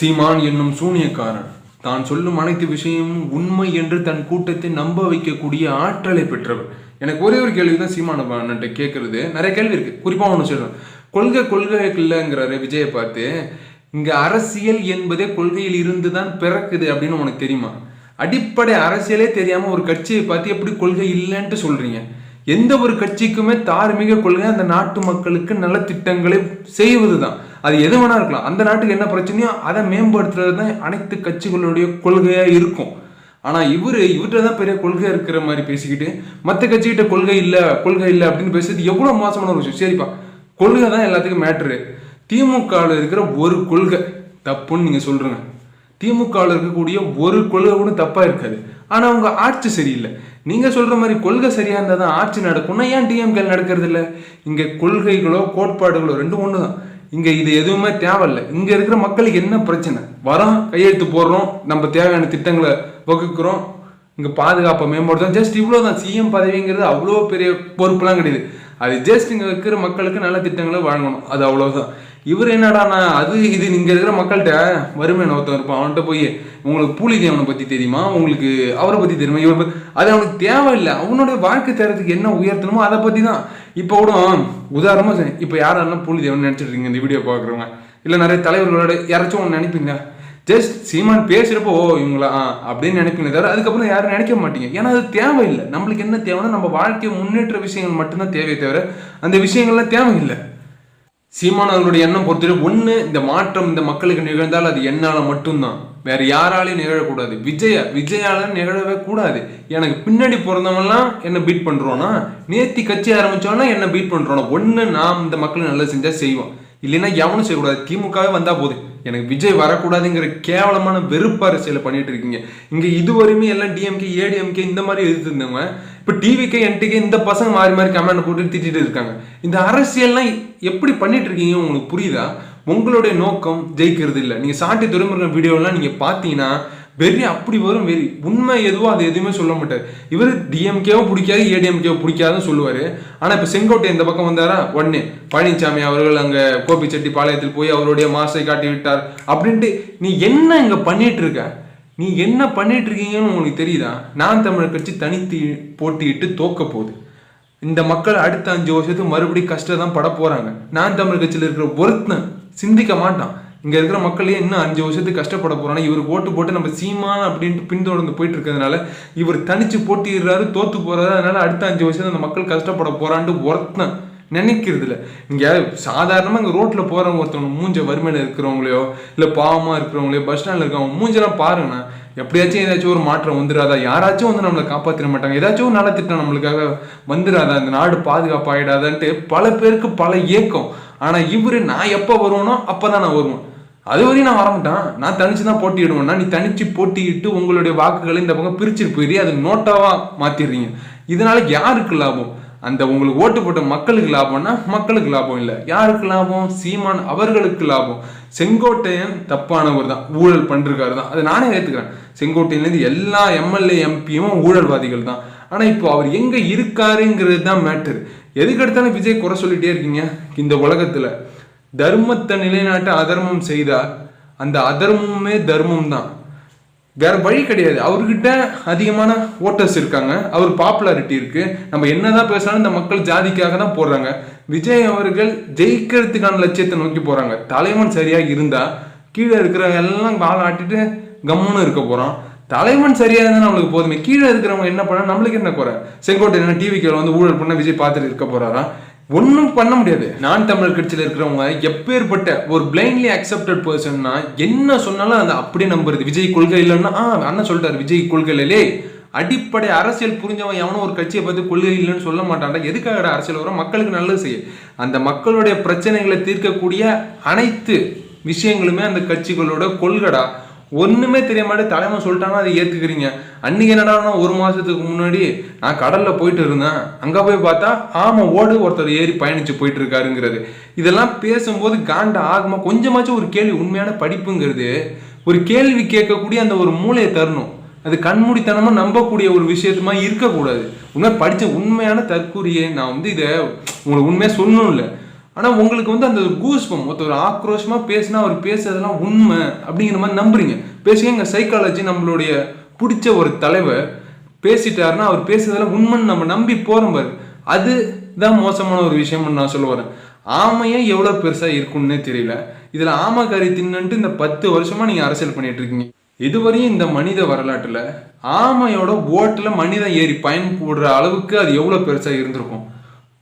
சீமான் என்னும் சூனியக்காரன். தான் சொல்லும் அனைத்து விஷயமும் உண்மை என்று தன் கூட்டத்தை நம்ப வைக்கக்கூடிய ஆற்றலை பெற்றவர். எனக்கு ஒரே ஒரு கேள்வி தான் சீமான அண்ணன்ட்ட கேட்கறது. நிறைய கேள்வி இருக்கு. குறிப்பாக ஒன்று சொல்றேன். கொள்கை கொள்கை இல்லைங்கிறாரு விஜயை பார்த்து இங்க அரசியல் என்பதே கொள்கையில் இருந்து தான் பிறக்குது அப்படின்னு உனக்கு தெரியுமா? அடிப்படை அரசியலே தெரியாம ஒரு கட்சியை பார்த்து எப்படி கொள்கை இல்லைன்ட்டு சொல்றீங்க. எந்த ஒரு கட்சிக்குமே தார்மீக கொள்கை அந்த நாட்டு மக்களுக்கு நல்ல திட்டங்களை செய்வது தான் அது எது வேணா இருக்கலாம். அந்த நாட்டுக்கு என்ன பிரச்சனையோ அதை மேம்படுத்துறது தான் அனைத்து கட்சிகளுடைய கொள்கையாக இருக்கும். ஆனால் இவர் இவர்கிட்ட தான் பெரிய கொள்கை இருக்கிற மாதிரி பேசிக்கிட்டு மற்ற கட்சிகிட்ட கொள்கை இல்லை கொள்கை இல்லை அப்படின்னு பேசுறது எவ்வளோ மோசமான ஒரு விஷயம். சரிப்பா கொள்கை தான் எல்லாத்துக்கும் மேட்ரு. திமுகவில் இருக்கிற ஒரு கொள்கை தப்புன்னு நீங்கள் சொல்கிறீங்க திமுகவில் இருக்கக்கூடிய ஒரு கொள்கை கூட தப்பாக இருக்காது. ஆனால் அவங்க ஆட்சி சரியில்லை. நீங்கள் சொல்கிற மாதிரி கொள்கை சரியாக இருந்தால் தான் ஆட்சி நடக்கும்னா ஏன் டிஎம்கே நடக்கிறது இல்லை இங்கே கொள்கைகளோ கோட்பாடுகளோ ரெண்டும் ஒன்று தான் இங்கே இது எதுவுமே தேவையில்லை. இங்கே இருக்கிற மக்களுக்கு என்ன பிரச்சனை? வரோம் கையெழுத்து போடுறோம் நம்ம தேவையான திட்டங்களை வகுக்கிறோம். இங்கே பாதுகாப்பை மேம்படுத்தும் ஜஸ்ட் இவ்வளவுதான். சிஎம் பதவிங்கிறது அவ்வளோ பெரிய பொறுப்புலாம் கிடையாது. அது ஜஸ்ட் இங்கே இருக்கிற மக்களுக்கு நல்ல திட்டங்களை வழங்கணும். அது அவ்வளோதான் இவர் என்னடாண்ணா அது இது இங்கே இருக்கிற மக்கள்கிட்ட வறுமையான ஒருத்தன் இருப்பான். அவன்கிட்ட போய் உங்களுக்கு பூலிதேவனை தேவனை தெரியுமா? உங்களுக்கு அவரை பற்றி தெரியுமா? இவர் அது அவனுக்கு தேவையில்லை. அவனுடைய வாழ்க்கை தரத்துக்கு என்ன உயர்த்தணுமோ அதை பற்றி தான் இப்போ கூட உதாரணமாக சொன்னேன். இப்போ யாரெல்லாம் பூலி தேவன் நினச்சிட்டு இருக்கீங்க இந்த வீடியோ பார்க்குறவங்க? இல்லை நிறைய தலைவர்களோட யாராச்சும் ஒன்று நினைப்பீங்க ஜஸ்ட் சீமான் பேசுகிறப்போ ஓ இவங்களா ஆ அப்படின்னு நினைப்பீங்க தவிர அதுக்கப்புறம் யாரும் நினைக்க மாட்டீங்க. ஏன்னா அது தேவையில்லை. நம்மளுக்கு என்ன தேவைன்னா நம்ம வாழ்க்கையை முன்னேற்ற விஷயங்கள் மட்டும்தான் தேவையே தவிர அந்த விஷயங்கள்லாம் தேவையில்லை. சீமான் அவர்களுடைய எண்ணம் பொறுத்தவரை ஒன்று இந்த மாற்றம் இந்த மக்களுக்கு நிகழ்ந்தால் அது என்னால் மட்டும்தான். வேற யாராலையும் நிகழக்கூடாது. விஜய விஜயால நிகழவே கூடாது. எனக்கு பின்னாடி பிறந்தவன்லாம் என்ன பீட் பண்ணுறோன்னா நேத்தி கட்சி ஆரம்பித்தோன்னா என்ன பீட் பண்ணுறோன்னா ஒன்று நாம் இந்த மக்களுக்கு நல்லா செஞ்சால் செய்வோம். இல்லைன்னா எவனும் செய்யக்கூடாது. திமுகவே வந்தால் போதும். எனக்கு விஜய் வரக்கூடாதுங்கிற கேவலமான வெறுப்பு அரசியலை பண்ணிட்டு இருக்கீங்க. இங்கே இதுவரையுமே எல்லாம் டிஎம்கே ஏடிஎம்கே இந்த மாதிரி எதிர்த்து இருந்தவங்க இப்போ டிவிக்கு என்டிக்கு இந்த பசங்க மாறி மாறி கமெண்ட் போட்டு திட்டிட்டு இருக்காங்க. இந்த அரசியல்லாம் எப்படி பண்ணிட்டு இருக்கீங்க உங்களுக்கு புரியுதா? உங்களுடைய நோக்கம் ஜெயிக்கிறது இல்லை. நீங்கள் சாட்டி துறைமுருகன் வீடியோலாம் நீங்கள் பார்த்தீங்கன்னா வெறி அப்படி வரும் வெறி. உண்மை எதுவோ அது எதுவுமே சொல்ல மாட்டார். இவர் டிஎம்கேவோ பிடிக்காது ஏடிஎம்கேவோ பிடிக்காதுன்னு சொல்லுவார். ஆனால் இப்போ செங்கோட்டை இந்த பக்கம் வந்தாரா? உடனே பழனிசாமி அவர்கள் அங்கே கோபிச்செட்டி பாளையத்தில் போய் அவருடைய மாசை காட்டி விட்டார் அப்படின்ட்டு நீ என்ன இங்கே பண்ணிட்டு இருக்க? நீ என்ன பண்ணிட்டு இருக்கீங்கன்னு உங்களுக்கு தெரியுதா? நான் தமிழர் கட்சி தனித்து போட்டியிட்டு தோக்க போகுது. இந்த மக்கள் அடுத்த அஞ்சு வருஷத்துக்கு மறுபடியும் கஷ்டம் தான் பட போறாங்க. நான் தமிழ் கட்சியில் இருக்கிற ஒருத்தன் சிந்திக்க மாட்டான். இங்க இருக்கிற மக்களே இன்னும் அஞ்சு வருஷத்துக்கு கஷ்டப்பட போறாங்க இவர் ஓட்டு போட்டு நம்ம சீமான் அப்படின்ட்டு பின்தொடர்ந்து போயிட்டு இருக்கிறதுனால இவர் தனிச்சு போட்டிடுறாரு தோத்து போறாரு. அதனால அடுத்த அஞ்சு வருஷத்துல அந்த மக்கள் கஷ்டப்பட போறான்ட்டு ஒருத்தன் நினைக்கிறது இல்லை இங்க சாதாரணமாக இங்கே ரோட்டில் போகிறவங்க ஒருத்தவங்க மூஞ்ச வறுமையில் இருக்கிறவங்களையோ இல்லை பாவமாக இருக்கிறவங்களையோ பஸ் ஸ்டாண்டில் இருக்கிறவங்க மூஞ்செல்லாம் பாருங்கண்ணா எப்படியாச்சும் ஏதாச்சும் ஒரு மாற்றம் வந்துடாதா யாராச்சும் வந்து நம்மளை காப்பாற்றிட மாட்டாங்க. ஏதாச்சும் ஒரு நலத்திட்டம் நம்மளுக்காக வந்துடாதா இந்த நாடு பாதுகாப்பாயிடாதான்ட்டு பல பேருக்கு பல ஏக்கம். ஆனால் இவரு நான் எப்போ வருவேனோ அப்பதான் நான் வருவேன். அது வரையும் நான் வரமாட்டேன். நான் தனிச்சு தான் போட்டியிடுவேன்னா நீ தனிச்சு போட்டியிட்டு உங்களுடைய வாக்குகளை இந்த பக்கம் பிரிச்சுட்டு போயிடுறீ அது நோட்டாவாக மாற்றிடுறீங்க இதனால யாருக்கு லாபம்? அந்த உங்களுக்கு ஓட்டு போட்ட மக்களுக்கு லாபம்னா மக்களுக்கு லாபம் இல்லை. யாருக்கு லாபம்? சீமான் அவர்களுக்கு லாபம். செங்கோட்டையன் தப்பானவர் தான். ஊழல் பண்ணிருக்காரு தான். அதை நானே ஏற்றுக்கிறேன் செங்கோட்டையிலேருந்து எல்லா எம்எல்ஏ எம்பியும் ஊழல்வாதிகள் தான். ஆனால் இப்போ அவர் எங்கே இருக்காருங்கிறது தான் மேட்டர் எதுக்கு எடுத்தாலும் விஜய் குறை சொல்லிட்டே இருக்கீங்க இந்த உலகத்தில். தர்மத்தை நிலைநாட்ட அதர்மம் செய்தால் அந்த அதர்மமே தர்மம் தான். வேற வழி கிடையாது. அவர்கிட்ட அதிகமான ஓட்டர்ஸ் இருக்காங்க. அவர் பாப்புலாரிட்டி இருக்கு. நம்ம என்னதான் பேசினாலும் இந்த மக்கள் ஜாதிக்காக தான் போடுறாங்க. விஜய் அவர்கள் ஜெயிக்கிறதுக்கான லட்சியத்தை நோக்கி போறாங்க. தலைவன் சரியாக இருந்தா கீழே இருக்கிறவங்க எல்லாம் கால் ஆட்டிட்டு கம்முன்னு இருக்க போறோம் தலைவன் சரியா இருந்தா நம்மளுக்கு போதுமே. கீழே இருக்கிறவங்க என்ன பண்ணா நம்மளுக்கு என்ன குறை? செங்கோட்டை என்ன டிவி டிவிக்கு வந்து ஊழல் பண்ண விஜய் பார்த்துட்டு இருக்க போறாரா? ஒன்றும் பண்ண முடியாது. நான் தமிழர் கட்சியில் இருக்கிறவங்க எப்பேற்பட்ட ஒரு பிளைண்ட்லி அக்செப்டட் பர்சன்னா என்ன சொன்னாலும் அதை அப்படியே நம்புறது. விஜய் கொள்கை இல்லைன்னா ஆ அண்ணன் சொல்லிட்டாரு விஜய் கொள்கை இல்லையே அடிப்படை அரசியல் புரிஞ்சவன் எவனும் ஒரு கட்சியை பார்த்து கொள்கை இல்லைன்னு சொல்ல மாட்டான்டா. எதுக்காக அரசியல் வரும்? மக்களுக்கு நல்லது செய்ய. அந்த மக்களுடைய பிரச்சனைகளை தீர்க்கக்கூடிய அனைத்து விஷயங்களுமே அந்த கட்சிகளோட கொள்கடா. ஒன்றுமே தெரிய மாட்டேன் தலைமை சொல்லிட்டாங்கன்னா அதை ஏற்றுக்கிறீங்க அன்னைக்கு என்னடா ஒரு மாதத்துக்கு முன்னாடி நான் கடலில் போயிட்டு இருந்தேன். அங்கே போய் பார்த்தா ஆமா ஓடு ஒருத்தர் ஏறி பயணிச்சு போயிட்டு இருக்காருங்கிறது. இதெல்லாம் பேசும்போது காண்ட ஆகுமா கொஞ்சமாச்சும் ஒரு கேள்வி உண்மையான படிப்புங்கிறது ஒரு கேள்வி கேட்கக்கூடிய அந்த ஒரு மூளையை தரணும். அது கண்மூடித்தனமாக நம்பக்கூடிய ஒரு விஷயத்துமா இருக்கக்கூடாது. உண்மை படித்த உண்மையான தற்கூரியை நான் வந்து இதை உங்களுக்கு உண்மையாக சொல்லணும் இல்லை ஆனால் உங்களுக்கு வந்து அந்த ஒரு கூஸ்பம் ஒருத்தர் ஆக்ரோஷமாக பேசினா அவர் பேசுறதெல்லாம் உண்மை அப்படிங்கிற மாதிரி நம்புறீங்க. பேசுங்க எங்கள் சைக்காலஜி நம்மளுடைய பிடிச்ச ஒரு தலைவர் பேசிட்டாருன்னா அவர் பேசுறதெல்லாம் உண்மைன்னு நம்ம நம்பி போகிறோம் பாரு. அதுதான் மோசமான ஒரு விஷயம்னு நான் சொல்ல வரேன். ஆமையே எவ்வளோ பெருசாக இருக்கும்னே தெரியல. இதில் ஆமை கறி தின்னுட்டு இந்த பத்து வருஷமாக நீங்கள் அரசியல் பண்ணிட்டு இருக்கீங்க. இதுவரையும் இந்த மனித வரலாற்றில் ஆமையோட ஓட்டில் மனிதன் ஏறி பயன்படுற அளவுக்கு அது எவ்வளோ பெருசாக இருந்திருக்கும்.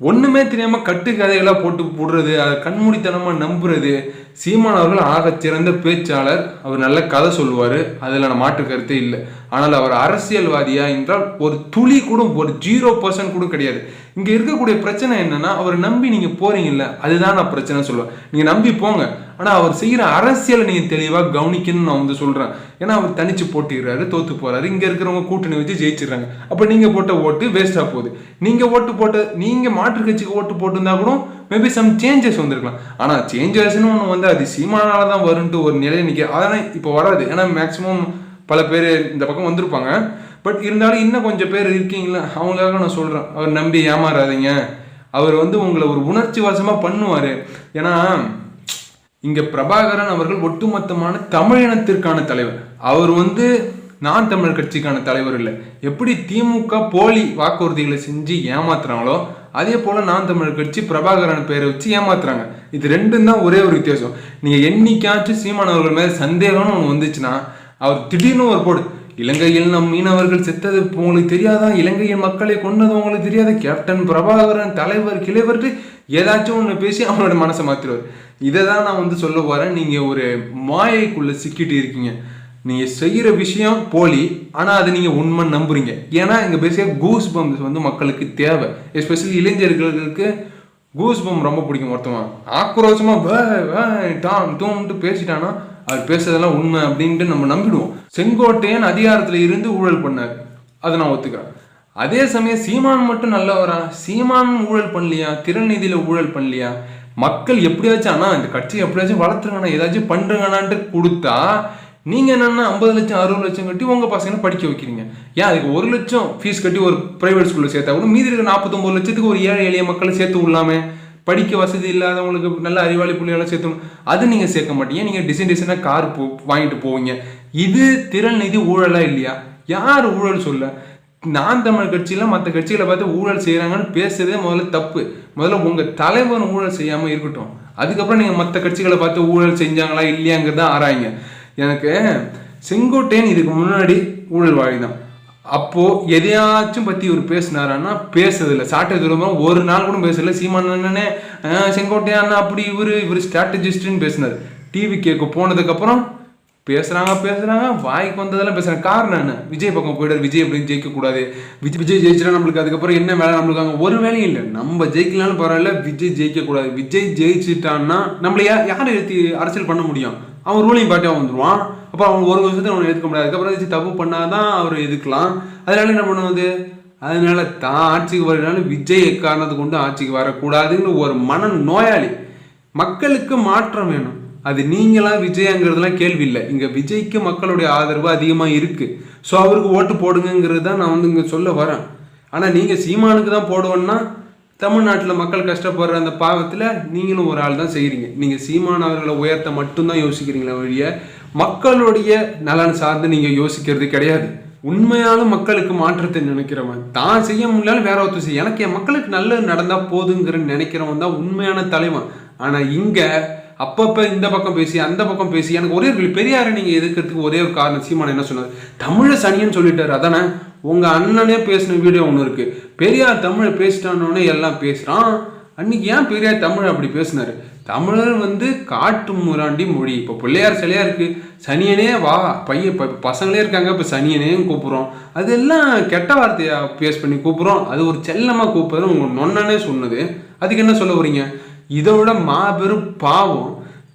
ஒன்றுமே தெரியாமல் கட்டு கதைகளாக போட்டு போடுறது அதை கண்மூடித்தனமாக நம்புறது சீமான் அவர்கள் ஆக சிறந்த பேச்சாளர். அவர் நல்ல கதை சொல்லுவார். அதில் நான் மாற்று கருத்தே இல்லை. ஆனால் அவர் அரசியல்வாதியா என்றால் ஒரு துளி கூட ஒரு ஜீரோ பர்சன்ட் கூட கிடையாது. இங்கே இருக்கக்கூடிய பிரச்சனை என்னன்னா அவரை நம்பி நீங்கள் போறீங்கல்ல அதுதான் நான் பிரச்சனை சொல்லுவேன். நீங்கள் நம்பி போங்க. ஆனால் அவர் செய்கிற அரசியலை நீங்கள் தெளிவாக கவனிக்கணும்னு நான் வந்து சொல்கிறேன் ஏன்னா அவர் தனிச்சு போட்டிடுறாரு தோத்து போறாரு. இங்கே இருக்கிறவங்க கூட்டணி வச்சு ஜெயிச்சிடுறாங்க. அப்போ நீங்கள் போட்ட ஓட்டு வேஸ்ட்டாக போகுது. நீங்கள் ஓட்டு போட்ட நீங்கள் மாற்று கட்சிக்கு ஓட்டு போட்டிருந்தா கூட மேபி சம் சேஞ்சஸ் வந்திருக்கலாம். ஆனால் சேஞ்சஸ்ன்னு ஒன்று வந்து அது சீமானால தான் வரும்ட்டு ஒரு நிலை நிற்க அதனால் இப்போ வராது. ஏன்னா மேக்ஸிமம் பல பேர் இந்த பக்கம் வந்திருப்பாங்க. பட் இருந்தாலும் இன்னும் கொஞ்சம் பேர் இருக்கீங்களா? அவங்களுக்காக நான் சொல்கிறேன் அவர் நம்பி ஏமாறாதீங்க. அவர் வந்து உங்களை ஒரு உணர்ச்சி வசமாக பண்ணுவார். ஏன்னா இங்கே பிரபாகரன் அவர்கள் ஒட்டுமொத்தமான தமிழினத்திற்கான தலைவர். அவர் வந்து நான் தமிழர் கட்சிக்கான தலைவர் இல்லை. எப்படி திமுக போலி வாக்குறுதிகளை செஞ்சு ஏமாத்துறாங்களோ அதே போல் நான் தமிழர் கட்சி பிரபாகரன் பேரை வச்சு ஏமாத்துறாங்க. இது ரெண்டும் தான் ஒரே ஒரு வித்தியாசம். நீங்கள் என்னைக்காச்சும் சீமானவர்கள் மேலே சந்தேகம்னு ஒன்று வந்துச்சுன்னா அவர் திடீர்னு ஒரு போடு. இலங்கையில் நம் மீனவர்கள் செத்தது உங்களுக்கு தெரியாதா? இலங்கையின் மக்களை கொண்டது உங்களுக்கு தெரியாத? கேப்டன் பிரபாகரன் தலைவர் கிளைவர் ஏதாச்சும் ஒன்று பேசி அவனோட மனசை மாத்திருவார். இதை தான் நான் வந்து சொல்ல போகிறேன் நீங்கள் ஒரு மாயைக்குள்ளே சிக்கிட்டு இருக்கீங்க. நீங்கள் செய்கிற விஷயம் போலி. ஆனால் அதை நீங்கள் உண்மை நம்புறீங்க. ஏன்னா இங்கே பேசிய கூஸ் பம்ப்ஸ் வந்து மக்களுக்கு தேவை. எஸ்பெஷலி இளைஞர்களுக்கு கூஸ் பம் ரொம்ப பிடிக்கும். மொத்தமாக ஆக்ரோஷமாக டாம் டூம்ட்டு பேசிட்டானா அவர் பேசுறதெல்லாம் உண்மை அப்படின்ட்டு நம்ம நம்பிடுவோம். செங்கோட்டையன் அதிகாரத்தில் இருந்து ஊழல் பண்ணார். அதை நான் ஒத்துக்கிறேன். அதே சமயம் சீமான் மட்டும் நல்லவரா? சீமான் ஊழல் பண்ணலையா? திறநிதியில ஊழல் பண்ணலையா? மக்கள் எப்படியாச்சும் ஆனா இந்த கட்சியை எப்படியாச்சும் வளர்த்துருங்கண்ணா ஏதாச்சும் பண்றங்கண்ணான்ட்டு கொடுத்தா நீங்க என்னன்னா ஐம்பது லட்சம் அறுபது லட்சம் கட்டி உங்க பசங்களை படிக்க வைக்கிறீங்க? ஏன் அதுக்கு ஒரு லட்சம் ஃபீஸ் கட்டி ஒரு பிரைவேட் ஸ்கூல்ல சேர்த்தா கூட மீதி இருக்கிற நாற்பத்தொம்பது லட்சத்துக்கு ஒரு ஏழை எளிய மக்களை சேர்த்து விடலாமே? படிக்க வசதி இல்லாதவங்களுக்கு நல்ல அறிவாளி புள்ளிகளை சேர்த்து அது நீங்கள் சேர்க்க மாட்டீங்க. நீங்கள் டிசைன் டிசைனாக கார் போ வாங்கிட்டு போவீங்க. இது திறன் நிதி ஊழலா இல்லையா? யார் ஊழல் சொல்ல? நான் தமிழ் கட்சியில் மற்ற கட்சிகளை பார்த்து ஊழல் செய்கிறாங்கன்னு பேசுறதே முதல்ல தப்பு. முதல்ல உங்கள் தலைவர் ஊழல் செய்யாமல் இருக்கட்டும். அதுக்கப்புறம் நீங்கள் மற்ற கட்சிகளை பார்த்து ஊழல் செஞ்சாங்களா இல்லையாங்கிறத ஆராய்ங்க. எனக்கு செங்கோட்டையன் இதுக்கு முன்னாடி ஊழல் வாழிதான் அப்போ எதையாச்சும் பத்தி இவர் பேசினாரான்னா பேசுறதில்ல. சாட்டை துரும்பம் ஒரு நாள் கூட பேசல சீமான் அண்ணனே செங்கோட்டையா அண்ணா அப்படி இவரு இவர் ஸ்ட்ராட்டஜிஸ்ட்னு பேசினார். டிவி கேட்க போனதுக்கு அப்புறம் பேசுறாங்க பேசுறாங்க வாய்க்கு வந்ததெல்லாம் பேசுறாங்க. காரணம் என்ன? விஜய் பக்கம் போயிடாரு விஜய் அப்படின்னு ஜெயிக்க கூடாது. விஜய் விஜய் ஜெயிச்சிட்டா நம்மளுக்கு அதுக்கப்புறம் என்ன வேலை நம்மளுக்கு அங்கே? ஒரு வேலையும் இல்லை. நம்ம ஜெயிக்கலாம்னு பரவாயில்ல விஜய் ஜெயிக்க கூடாது. விஜய் ஜெயிச்சிட்டான்னா நம்மள யா யாரை ஏற்றி அரசியல் பண்ண முடியும்? அவன் ரூலிங் பார்ட்டியாக வந்துடுவான் அப்போ அவன் ஒரு வருஷத்தை அவனை எதுக்க முடியாது. அதுக்கப்புறம் ஏதாச்சும் தப்பு பண்ணாதான் அவர் எதுக்கலாம். அதனால என்ன பண்ணுவது? அதனால தான் ஆட்சிக்கு வரனால விஜய் எக்காரணத்தை கொண்டு ஆட்சிக்கு வரக்கூடாதுன்னு ஒரு மன நோயாளி மக்களுக்கு மாற்றம் வேணும். அது நீங்களா விஜயங்கிறதுலாம் கேள்வி இல்லை. இங்கே விஜய்க்கு மக்களுடைய ஆதரவு அதிகமாக இருக்குது ஸோ அவருக்கு ஓட்டு போடுங்கிறது தான் நான் வந்து இங்கே சொல்ல வரேன். ஆனால் நீங்கள் சீமானுக்கு தான் போடுவோன்னா தமிழ்நாட்டில் மக்கள் கஷ்டப்படுற அந்த பாவத்தில் நீங்களும் ஒரு ஆள் தான் செய்கிறீங்க நீங்கள் சீமான் அவர்களை உயர்த்த மட்டும்தான் யோசிக்கிறீங்களே வழிய மக்களுடைய நலன் சார்ந்து நீங்கள் யோசிக்கிறது கிடையாது. உண்மையான மக்களுக்கு மாற்றத்தை நினைக்கிறவன். தான் செய்ய முடியலாலும் வேற ஒருத்தர் செய்ய. எனக்கு என் மக்களுக்கு நல்லது நடந்தால் போதுங்கிற நினைக்கிறவன் தான் உண்மையான தலைவன். ஆனால் இங்கே அப்பப்போ இந்த பக்கம் பேசி அந்த பக்கம் பேசி எனக்கு ஒரே ஒரு பெரியாரை நீங்கள் எதிர்க்கிறதுக்கு ஒரே ஒரு காரணம். சீமான என்ன சொன்னார்? தமிழை சனியன்னு சொல்லிட்டாரு. அதானே? உங்கள் அண்ணனே பேசின வீடியோ ஒன்று இருக்குது பெரியார் தமிழை பேசிட்டானோடனே எல்லாம் பேசுகிறான் அன்னைக்கு ஏன் பெரியார் தமிழ் அப்படி பேசினாரு? தமிழர் வந்து காட்டு முராண்டி மொழி. இப்போ பிள்ளையார் சிலையாக இருக்குது சனியனே வா. பையன் இப்போ பசங்களே இருக்காங்க. இப்போ சனியனையும் கூப்பிட்றோம். அதெல்லாம் கெட்ட வார்த்தையாக பேஸ் பண்ணி கூப்பிட்றோம். அது ஒரு செல்லமாக கூப்பிட்றது உங்கள் நொன்னனே சொன்னது. அதுக்கு என்ன சொல்ல வரீங்க இதோட மாபெரும் பாவம்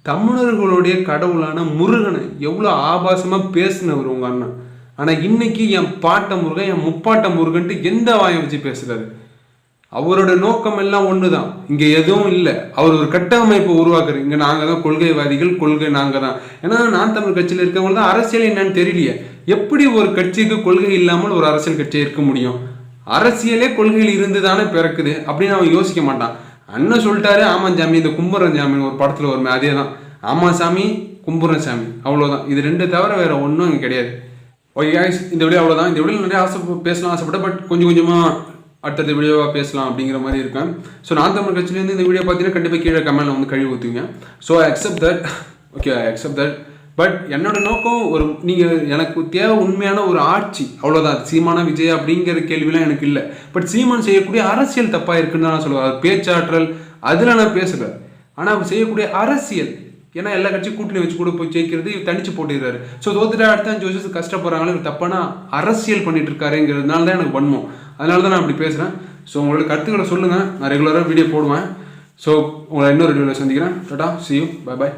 தமிழர்களுடைய கடவுளான முருகனை எவ்வளோ ஆபாசமாக பேசினவர் உங்கள் அண்ணன். ஆனால் இன்னைக்கு என் பாட்ட முருகன் என் முப்பாட்ட முருகன்ட்டு எந்த வாயை வச்சு பேசுகிறாரு அவரோட நோக்கம் எல்லாம் ஒன்று தான் இங்கே எதுவும் இல்லை. அவர் ஒரு கட்டமைப்பை உருவாக்குறது இங்கே நாங்கள் தான் கொள்கைவாதிகள் கொள்கை நாங்கள் தான் ஏன்னா நான் தமிழ் கட்சியில் இருக்கவங்க தான் அரசியல் என்னன்னு தெரியலையே. எப்படி ஒரு கட்சிக்கு கொள்கை இல்லாமல் ஒரு அரசியல் கட்சி இருக்க முடியும்? அரசியலே கொள்கையில் இருந்து தானே பிறக்குது அப்படின்னு அவன் யோசிக்க மாட்டான். அண்ணன் சொல்லிட்டாரு ஆமாம் சாமி இந்த கும்பரன் சாமி ஒரு படத்தில் வருமே அதே தான் ஆமாம் சாமி கும்பரன் சாமி அவ்வளோதான் இது ரெண்டு தவிர வேற ஒன்றும் இங்கே கிடையாது. ஓகே இந்த வீடியோ அவ்வளோதான் இந்த வீடியோ நிறைய ஆசை பேசலாம் ஆசைப்பட்டேன் பட் கொஞ்சம் கொஞ்சமாக அடுத்தடுத்த வீடியோவாக பேசலாம் அப்படிங்கிற மாதிரி இருக்கேன். ஸோ நான் தமிழ் கட்சியிலேருந்து இந்த வீடியோ பார்த்தீங்கன்னா கண்டிப்பாக கீழே கமெண்ட்ல வந்து கழுவி ஊற்றுவீங்க so accept that okay accept that but என்னோட நோக்கம் ஒரு நீங்கள் எனக்கு தேவை உண்மையான ஒரு ஆட்சி. அவ்வளோதான் சீமான விஜய் அப்படிங்கிற கேள்விலாம் எனக்கு இல்லை. பட் சீமான் செய்யக்கூடிய அரசியல் தப்பாக இருக்குன்னு தான் நான் சொல்லுவேன். பேச்சாற்றல் அதில் நான் பேசுகிறேன் ஆனால் அவர் செய்யக்கூடிய அரசியல். ஏன்னா எல்லா கட்சியும் கூட்டணி வச்சு கூட போய் ஜெயிக்கிறது இவர் தனிச்சு போட்டுடுறாரு. ஸோ தோத்துட்டு அடுத்த அஞ்சு வருஷத்துக்கு கஷ்டப்படுறாங்களே? இவர் தப்பான அரசியல் பண்ணிட்டு இருக்காருங்கிறதுனால தான் எனக்கு வன்மம். அதனால தான் நான் அப்படி பேசுகிறேன் ஸோ உங்களோட கருத்துக்களை சொல்லுங்கள் நான் ரெகுலராக வீடியோ போடுவேன். ஸோ உங்களை இன்னொரு வீடியோவில் சந்திக்கிறேன். Tata see you bye bye